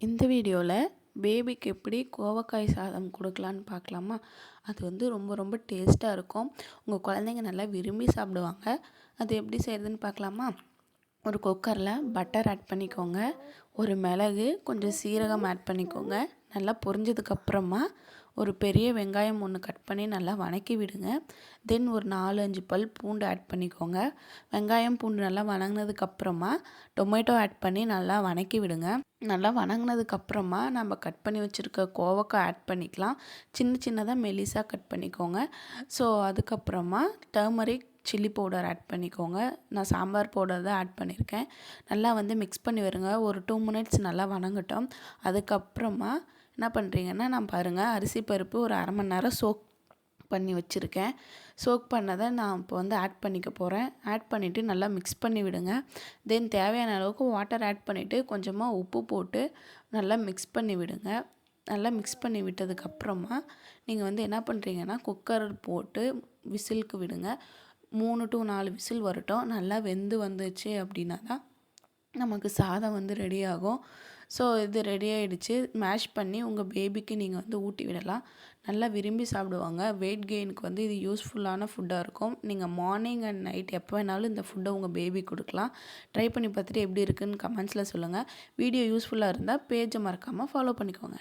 இந்த வீடியோவில் பேபிக்கு எப்படி கோவக்காய் சாதம் கொடுக்கலான்னு பார்க்கலாமா? அது வந்து ரொம்ப ரொம்ப டேஸ்ட்டாக இருக்கும். உங்கள் குழந்தைங்க நல்லா விரும்பி சாப்பிடுவாங்க. அது எப்படி செய்கிறதுன்னு பார்க்கலாமா? ஒரு குக்கரில் பட்டர் ஆட் பண்ணிக்கோங்க. ஒரு மிளகு கொஞ்சம் சீரகம் ஆட் பண்ணிக்கோங்க. நல்லா பொரிஞ்சதுக்கப்புறமா ஒரு பெரிய வெங்காயம் ஒன்று கட் பண்ணி நல்லா வணக்கி விடுங்க. தென் ஒரு நாலு அஞ்சு பல் பூண்டு ஆட் பண்ணிக்கோங்க. வெங்காயம் பூண்டு நல்லா வணங்கினதுக்கப்புறமா டொமேட்டோ ஆட் பண்ணி நல்லா வணக்கி விடுங்க. நல்லா வணங்கினதுக்கப்புறமா நம்ம கட் பண்ணி வச்சுருக்க கோவக்காய் ஆட் பண்ணிக்கலாம். சின்ன சின்னதாக மெலிசாக கட் பண்ணிக்கோங்க. ஸோ அதுக்கப்புறமா டர்மரிக் சில்லி பவுடர் ஆட் பண்ணிக்கோங்க. நான் சாம்பார் பவுடர் தான் ஆட் பண்ணியிருக்கேன் நல்லா வந்து மிக்ஸ் பண்ணி வருங்க. ஒரு டூ மினிட்ஸ் நல்லா வணங்கட்டும். அதுக்கப்புறமா என்ன பண்ணுறீங்கன்னா நான் பாருங்கள் அரிசி பருப்பு ஒரு அரை மணி நேரம் சோக் பண்ணி வச்சுருக்கேன். சோக் பண்ணதை நான் இப்போ வந்து ஆட் பண்ணிக்க போகிறேன் ஆட் பண்ணிவிட்டு நல்லா மிக்ஸ் பண்ணி விடுங்க. தென் தேவையான அளவுக்கு வாட்டர் ஆட் பண்ணிவிட்டு கொஞ்சமாக உப்பு போட்டு நல்லா மிக்ஸ் பண்ணி விடுங்க. நல்லா மிக்ஸ் பண்ணி விட்டதுக்கப்புறமா நீங்கள் வந்து என்ன பண்ணுறீங்கன்னா குக்கர் போட்டு விசிலுக்கு விடுங்க. மூணு டு நாலு விசில் வரட்டும். நல்லா வெந்து வந்துச்சு அப்படின்னா தான் நமக்கு சாதம் வந்து ரெடி ஆகும். ஸோ இது ரெடி ஆகிடுச்சு மேஷ் பண்ணி உங்கள் பேபிக்கு நீங்கள் வந்து ஊட்டி விடலாம். நல்லா விரும்பி சாப்பிடுவாங்க. வெயிட் கெயினுக்கு வந்து இது யூஸ்ஃபுல்லான ஃபுட்டாக இருக்கும். நீங்கள் மார்னிங் அண்ட் நைட் எப்போ வேணாலும் இந்த ஃபுட்டை உங்கள் பேபி கொடுக்கலாம். ட்ரை பண்ணி பார்த்துட்டு எப்படி இருக்குதுன்னு கமெண்ட்ஸில் சொல்லுங்கள் வீடியோ யூஸ்ஃபுல்லாக இருந்தால் பேஜை மறக்காமல் ஃபாலோ பண்ணிக்கோங்க.